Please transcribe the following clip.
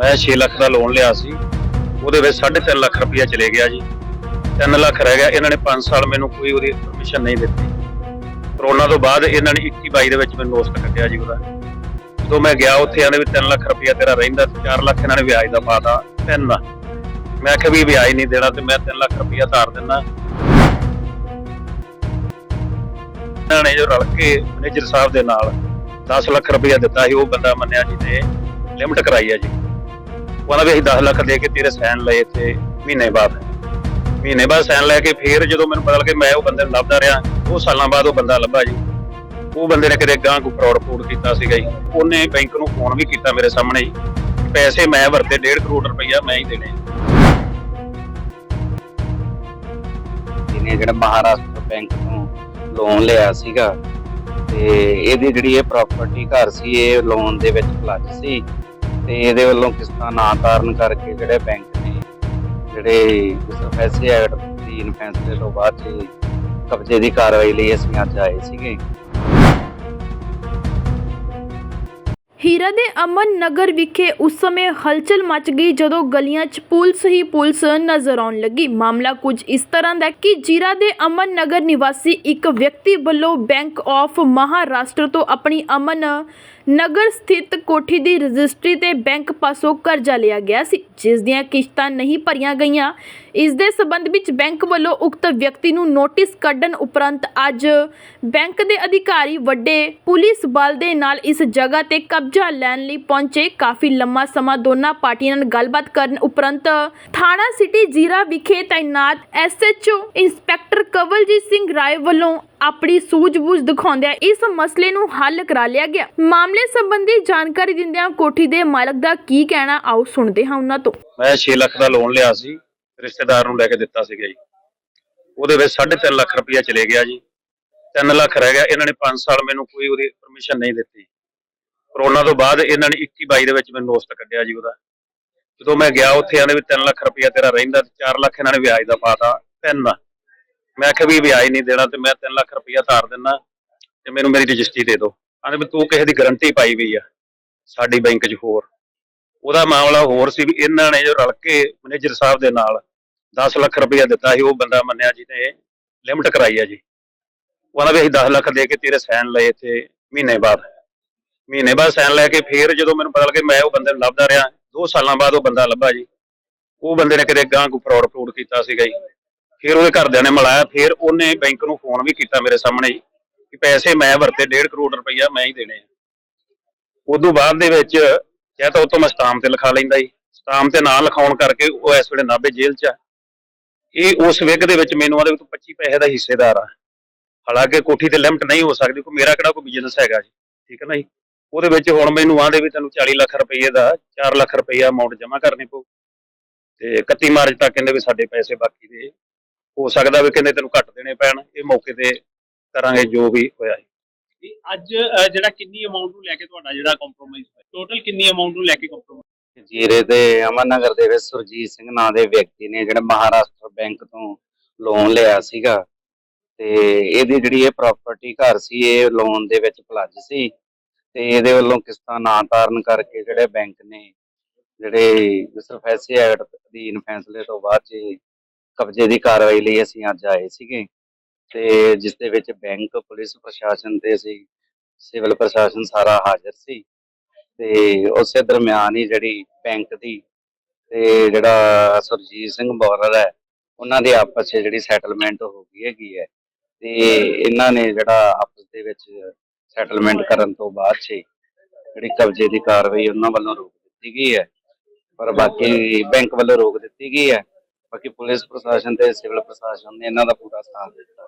ਮੈਂ 6 ਲੱਖ ਦਾ ਲੋਨ ਲਿਆ ਸੀ। ਉਹਦੇ ਵਿੱਚ 3.5 ਲੱਖ ਰੁਪਇਆ ਚਲੇ ਗਿਆ ਜੀ। 3 ਲੱਖ ਰਹਿ ਗਿਆ। ਇਹਨਾਂ ਨੇ 5 ਸਾਲ ਮੈਨੂੰ ਕੋਈ ਉਹਦੀ ਪਰਮਿਸ਼ਨ ਨਹੀਂ ਦਿੱਤੀ। ਕਰੋਨਾ ਤੋਂ ਬਾਅਦ ਇਹਨਾਂ ਨੇ 21 22 ਦੇ ਵਿੱਚ ਮੈਨੂੰ ਨੋਸਟ ਕੱਢਿਆ ਜੀ ਉਹਦਾ। ਜਦੋਂ ਮੈਂ ਗਿਆ ਉੱਥੇ ਆਂਦੇ ਵੀ 3 ਲੱਖ ਰੁਪਇਆ ਤੇਰਾ ਰਹਿੰਦਾ 4 ਲੱਖ ਇਹਨਾਂ ਨੇ ਵਿਆਜ ਦਾ ਪਾਤਾ ਤਿੰਨ। ਦਾ ਮੈਂ ਕਿਹਾ ਵੀ ਵਿਆਜ ਨਹੀਂ ਦੇਣਾ ਤੇ ਮੈਂ 3 ਲੱਖ ਰੁਪਇਆ ਧਾਰ ਦਿੰਦਾ। ਇਹਨਾਂ ਨੇ ਜੋ ਰਲ ਕੇ ਮੈਨੇਜਰ ਸਾਹਿਬ ਦੇ ਨਾਲ 10 ਲੱਖ ਰੁਪਇਆ ਦਿੱਤਾ ਸੀ, ਉਹ ਬੰਦਾ ਮੰਨਿਆ ਜੀ ਨੇ ਲਿਮਟ ਕਰਾਈ ਹੈ ਜੀ। ਉਹਨਾਂ ਵੀ ਅਸੀਂ 10 ਲੱਖ ਦੇ ਕੇ ਤੇਰੇ ਸਾਈਨ ਲਏ ਤੇ ਮਹੀਨੇ ਬਾਅਦ। ਮਹੀਨੇ ਬਾਅਦ ਸਾਈਨ ਲੈ ਕੇ ਫੇਰ ਜਦੋਂ ਮੈਨੂੰ ਪਤਾ ਲੱਗਿਆ ਮੈਂ ਉਹ ਬੰਦੇ ਨੂੰ ਲੱਭਦਾ ਰਿਹਾ, ਉਹ ਸਾਲਾਂ ਬਾਅਦ ਉਹ ਬੰਦਾ ਲੱਭਾ ਜੀ। ਉਹ ਬੰਦੇ ਨੇ ਕਿਤੇ ਗਾਂ ਕੋ ਫਰਾਡ ਫੂਡ ਕੀਤਾ ਸੀਗਾ ਜੀ। ਉਹਨੇ ਬੈਂਕ ਨੂੰ ਫੋਨ ਵੀ ਕੀਤਾ ਮੇਰੇ ਸਾਹਮਣੇ ਹੀ ਪੈਸੇ ਮੈਂ ਵਰਤੇ 1.5 ਕਰੋੜ ਰੁਪਈਆ ਮੈਂ ਹੀ ਦੇਣੇ। ਇਹਨੇ ਜਿਹੜਾ ਮਹਾਰਾਸ਼ਟਰ ਬੈਂਕ ਤੋਂ ਲੋਨ ਲਿਆ ਸੀਗਾ, ਤੇ ਇਹਦੀ ਜਿਹੜੀ ਇਹ ਪ੍ਰਾਪਰਟੀ ਘਰ ਸੀ, ਇਹ ਲੋਨ ਦੇ ਵਿੱਚ ਪਲੱਜ ਸੀ। ਤੇ ਇਹਦੇ ਵੱਲੋਂ ਕਿਸ਼ਤਾਂ ਨਾ ਤਾਰਨ ਕਰਕੇ ਜਿਹੜੇ ਬੈਂਕ ਨੇ ਜਿਹੜੇ ਫੈਸੇ ਐਕਟ ਅਧੀਨ ਫੈਸਲੇ ਤੋਂ ਬਾਅਦ 'ਚ ਕਬਜ਼ੇ ਦੀ ਕਾਰਵਾਈ ਲਈ ਅਸੀਂ ਅੱਜ ਆਏ ਸੀਗੇ। ਹੀਰਾ ਦੇ ਅਮਨ ਨਗਰ ਵਿਖੇ ਉਸ ਸਮੇਂ ਹਲਚਲ ਮਚ ਗਈ ਜਦੋਂ ਗਲੀਆਂ 'ਚ ਪੁਲਿਸ ਹੀ ਪੁਲਿਸ ਨਜ਼ਰ ਆਉਣ ਲੱਗੀ। ਮਾਮਲਾ ਕੁਝ ਇਸ ਤਰ੍ਹਾਂ ਦਾ ਕਿ ਜੀਰਾ ਦੇ ਅਮਨ ਨਗਰ ਨਿਵਾਸੀ ਇੱਕ ਵਿਅਕਤੀ ਵੱਲੋਂ ਬੈਂਕ ਆਫ ਮਹਾਰਾਸ਼ਟਰ ਤੋਂ ਆਪਣੀ ਅਮਨ ਨਗਰ ਸਥਿਤ ਕੋਠੀ ਦੀ ਰਜਿਸਟਰੀ ਤੇ ਬੈਂਕ ਪਾਸੋਂ ਕਰਜ਼ਾ ਲਿਆ ਗਿਆ ਸੀ, ਜਿਸ ਦੀਆਂ ਕਿਸ਼ਤਾਂ ਨਹੀਂ ਭਰੀਆਂ ਗਈਆਂ। ਇਸ ਦੇ ਸਬੰਧ ਵਿੱਚ ਬੈਂਕ ਵੱਲੋਂ ਉਕਤ ਵਿਅਕਤੀ ਨੂੰ ਨੋਟਿਸ ਕੱਢਣ ਉਪਰੰਤ ਅੱਜ ਬੈਂਕ ਦੇ ਅਧਿਕਾਰੀ ਵੱਡੇ ਪੁਲਿਸ ਬਲ ਦੇ ਨਾਲ ਇਸ ਜਗ੍ਹਾ ਤੇ ਕਬਜ਼ਾ ਲੈਣ ਲਈ ਪਹੁੰਚੇ। ਕਾਫੀ ਲੰਮਾ ਸਮਾਂ ਦੋਨਾਂ ਪਾਰਟੀਆਂ ਨਾਲ ਗੱਲਬਾਤ ਕਰਨ ਉਪਰੰਤ ਥਾਣਾ ਸਿਟੀ ਜੀਰਾ ਵਿਖੇ ਤਾਇਨਾਤ ਐਸਐਚਓ ਇੰਸਪੈਕਟਰ ਕਵਲਜੀਤ ਸਿੰਘ ਰਾਏ ਵੱਲੋਂ ਆਪਣੀ ਸੂਝ-ਬੂਝ ਦਿਖਾਉਂਦਿਆਂ ਇਸ ਮਸਲੇ ਨੂੰ ਹੱਲ ਕਰਾ ਲਿਆ ਗਿਆ। ਮਾਮਲੇ ਸੰਬੰਧੀ ਜਾਣਕਾਰੀ ਦਿੰਦਿਆਂ ਕੋਠੀ ਦੇ ਮਾਲਕ ਦਾ ਕੀ ਕਹਿਣਾ, ਆਓ ਸੁਣਦੇ ਹਾਂ ਉਹਨਾਂ ਤੋਂ। ਮੈਂ 6 ਲੱਖ ਦਾ ਲੋਨ ਲਿਆ ਸੀ, ਰਿਸ਼ਤੇਦਾਰ ਨੂੰ ਲੈ ਕੇ ਦਿੱਤਾ ਸੀਗਾ ਜੀ। ਉਹਦੇ ਵਿੱਚ 3.5 ਲੱਖ ਰੁਪਇਆ ਚਲੇ ਗਿਆ ਜੀ। 3 ਲੱਖ ਰਹਿ ਗਿਆ, ਇਹਨਾਂ ਨੇ 5 ਸਾਲ ਮੈਨੂੰ ਕੋਈ ਉਹਦੀ ਪਰਮਿਸ਼ਨ ਨਹੀਂ ਦਿੱਤੀ। ਕਰੋਨਾ ਤੋਂ ਬਾਅਦ ਇਹਨਾਂ ਨੇ 21 22 ਦੇ ਵਿੱਚ ਮੈਨੂੰ ਨੋਸਟ ਕੱਢਿਆ ਜੀ ਉਹਦਾ। ਜਦੋਂ ਮੈਂ ਗਿਆ, ਉੱਥੇ ਆਂਦੇ ਵੀ 3 ਲੱਖ ਰੁਪਇਆ ਤੇਰਾ ਰਹਿੰਦਾ ਤੇ 4 ਲੱਖ ਇਹਨਾਂ ਨੇ ਵਿਆਜ ਦਾ ਪਾਤਾ ਤਿੰਨ। ਮੈਂ ਕਿਹਾ ਵੀ ਵਿਆਜ ਨਹੀਂ ਦੇਣਾ ਤੇ ਮੈਂ 3 ਲੱਖ ਰੁਪਇਆ ਧਾਰ ਦਿੰਦਾ ਤੇ ਮੈਨੂੰ ਮੇਰੀ ਰਜਿਸਟਰੀ ਦੇ ਦਿਓ ਆਂਦੇ ਵੀ ਤੂੰ ਕਿਸੇ ਦੀ ਗਾਰੰਟੀ ਪਾਈ ਵੀ ਆ, ਸਾਡੀ ਬੈਂਕ 'ਚ ਹੋਰ। ਉਹਦਾ ਮਾਮਲਾ ਹੋਰ ਸੀ ਵੀ ਇਹਨਾਂ ਨੇ ਜੋ ਰਲ ਕੇ ਮੈਨੇਜਰ ਸਾਹਿਬ ਦੇ ਨਾਲ 10 ਲੱਖ ਰੁਪਇਆ ਦਿੱਤਾ ਸੀ, ਉਹ ਬੰਦਾ ਮੰਨਿਆ ਜੀ ਲਿਮਟ ਕਰਾਈ ਹੈ ਜੀ। ਉਹਨਾਂ ਵੀ ਅਸੀਂ 10 ਲੱਖ ਦੇ ਕੇ ਤੇਰੇ ਸਾਈਨ ਲਏ ਤੇ ਮਹੀਨੇ ਬਾਅਦ। ਮਹੀਨੇ ਬਾਅਦ ਸਾਈਨ ਲੈ ਕੇ ਫੇਰ ਜਦੋਂ ਮੈਨੂੰ ਪਤਾ ਲੱਗਿਆ ਮੈਂ ਉਹ ਬੰਦੇ ਨੂੰ ਲੱਭਦਾ ਰਿਹਾ, ਦੋ ਸਾਲਾਂ ਬਾਅਦ ਉਹ ਬੰਦਾ ਲੱਭਾ ਜੀ। ਉਹ ਬੰਦੇ ਨੇ ਕਿਤੇ ਗਾਂ ਕੋ ਫਰਾਡ ਫਰੂਡ ਕੀਤਾ ਸੀਗਾ ਜੀ। ਫਿਰ ਉਹਦੇ ਘਰਦਿਆਂ ਨੇ ਮਿਲਾਇਆ, ਫਿਰ ਉਹਨੇ ਬੈਂਕ ਨੂੰ ਫੋਨ ਵੀ ਕੀਤਾ ਮੇਰੇ ਸਾਹਮਣੇ ਹੀ ਕਿ ਪੈਸੇ ਮੈਂ ਵਰਤੇ 1.5 ਕਰੋੜ ਰੁਪਈਆ ਮੈਂ ਹੀ ਦੇਣੇ ਆ। ਉਦੋਂ ਬਾਅਦ ਦੇ ਵਿੱਚ ਜਾਂ ਤਾਂ ਉਹ ਤੋਂ ਮੈਂ ਸਟਾਮ ਤੇ ਲਿਖਾ ਲੈਂਦਾ ਜੀ। ਸਟਾਮ ਤੇ ਨਾਂ ਲਿਖਾਉਣ ਕਰਕੇ ਉਹ ਇਸ ਵੇਲੇ ਨਾਭੇ ਜੇਲ੍ਹ 'ਚ ਆ। ਇਹ ਉਸ ਵਿਗ ਦੇ ਵਿੱਚ ਮੈਨੂੰ ਉਹਦੇ ਵਿੱਚ 25 ਪੈਸੇ ਦਾ ਹਿੱਸੇਦਾਰ ਆ। ਹਾਲਾਂਕਿ ਕੋਠੀ ਤੇ ਲਿਮਟ ਨਹੀਂ ਹੋ ਸਕਦੀ, ਕੋਈ ਮੇਰਾ ਕਿਹੜਾ ਕੋਈ ਬਿਜ਼ਨਸ ਹੈਗਾ ਜੀ, ਠੀਕ ਹੈ ਨਾ ਜੀ? ਉਹਦੇ ਵਿੱਚ ਹੁਣ ਮੈਨੂੰ ਆਂਦੇ ਵੀ ਤੈਨੂੰ 40 ਲੱਖ ਰੁਪਏ ਦਾ 4 ਲੱਖ ਰੁਪਏ ਅਮਾਉਂਟ ਜਮ੍ਹਾਂ ਕਰਨੀ ਪਊ। ਤੇ 31 ਮਾਰਚ ਤੱਕ ਕਹਿੰਦੇ ਵੀ ਸਾਡੇ ਪੈਸੇ ਬਾਕੀ ਦੇ ਹੋ ਸਕਦਾ ਵੀ ਕਹਿੰਦੇ ਤੈਨੂੰ ਘੱਟ ਦੇਣੇ ਪੈਣ ਇਹ ਮੌਕੇ ਤੇ ਕਰਾਂਗੇ ਜੋ ਵੀ ਹੋਇਆ ਜੀ ਅੱਜ ਜਿਹੜਾ ਕਿੰਨੀ ਅਮਾਉਂਟ ਨੂੰ ਲੈ ਕੇ ਤੁਹਾਡਾ ਜਿਹੜਾ ਕੰਪਰੋਮਾਈਜ਼ ਹੋਇਆ? ਟੋਟਲ ਕਿੰਨੀ ਅਮਾਉਂਟ ਨੂੰ ਲੈ ਕੇ ਕੰਪਰੋਮਾਈਜ਼ ਜੀਰੇ ਦੇ ਅਮਨ ਨਗਰ ਦੇ ਵਿੱਚ ਸੁਰਜੀਤ ਸਿੰਘ ਨਾਂ ਦੇ ਵਿਅਕਤੀ ਨੇ ਜਿਹੜਾ ਮਹਾਰਾਸ਼ਟਰ ਬੈਂਕ ਤੋਂ ਲੋਨ ਲਿਆ ਸੀਗਾ ਤੇ ਇਹਦੀ ਜਿਹੜੀ ਇਹ ਪ੍ਰਾਪਰਟੀ ਘਰ ਸੀ ਇਹ ਲੋਨ ਦੇ ਵਿੱਚ ਪਲੱਜ ਸੀ ਤੇ ਇਹਦੇ ਵੱਲੋਂ ਕਿਸ਼ਤਾਂ ਨਾ ਤਾਰਨ ਕਰਕੇ ਜਿਹੜੇ ਬੈਂਕ ਨੇ ਜਿਹੜੇ ਸਰਫੈਸੇ ਐਕਟ ਅਧੀਨ ਫੈਸਲੇ ਤੋਂ ਬਾਅਦ 'ਚ ਕਬਜ਼ੇ ਦੀ ਕਾਰਵਾਈ ਲਈ ਅਸੀਂ ਅੱਜ ਆਏ ਸੀਗੇ ਤੇ ਜਿਸ ਦੇ ਵਿੱਚ ਬੈਂਕ, ਪੁਲਿਸ ਪ੍ਰਸ਼ਾਸਨ ਤੇ ਅਸੀਂ ਸਿਵਲ ਪ੍ਰਸ਼ਾਸਨ ਸਾਰਾ ਹਾਜ਼ਰ ਸੀ ਤੇ ਉਸੇ ਦਰਮਿਆਨ ਹੀ ਜਿਹੜੀ ਬੈਂਕ ਦੀ ਤੇ ਜਿਹੜਾ ਸੁਰਜੀਤ ਸਿੰਘ ਬੋਰਰ ਹੈ, ਉਹਨਾਂ ਦੇ ਆਪਸ 'ਚ ਜਿਹੜੀ ਸੈਟਲਮੈਂਟ ਹੋ ਗਈ ਹੈਗੀ ਹੈ ਤੇ ਇਹਨਾਂ ਨੇ ਜਿਹੜਾ ਆਪਸ ਦੇ ਵਿੱਚ ਸੈਟਲਮੈਂਟ ਕਰਨ ਤੋਂ ਬਾਅਦ 'ਚ ਜਿਹੜੀ ਕਬਜ਼ੇ ਦੀ ਕਾਰਵਾਈ ਉਹਨਾਂ ਵੱਲੋਂ ਰੋਕ ਦਿੱਤੀ ਗਈ ਹੈ, ਪਰ ਬਾਕੀ ਬੈਂਕ ਵੱਲੋਂ ਰੋਕ ਦਿੱਤੀ ਗਈ ਹੈ। ਬਾਕੀ ਪੁਲਿਸ ਪ੍ਰਸ਼ਾਸਨ ਤੇ ਸਿਵਲ ਪ੍ਰਸ਼ਾਸਨ ਨੇ ਇਹਨਾਂ ਦਾ ਪੂਰਾ ਸਾਥ ਦਿੱਤਾ।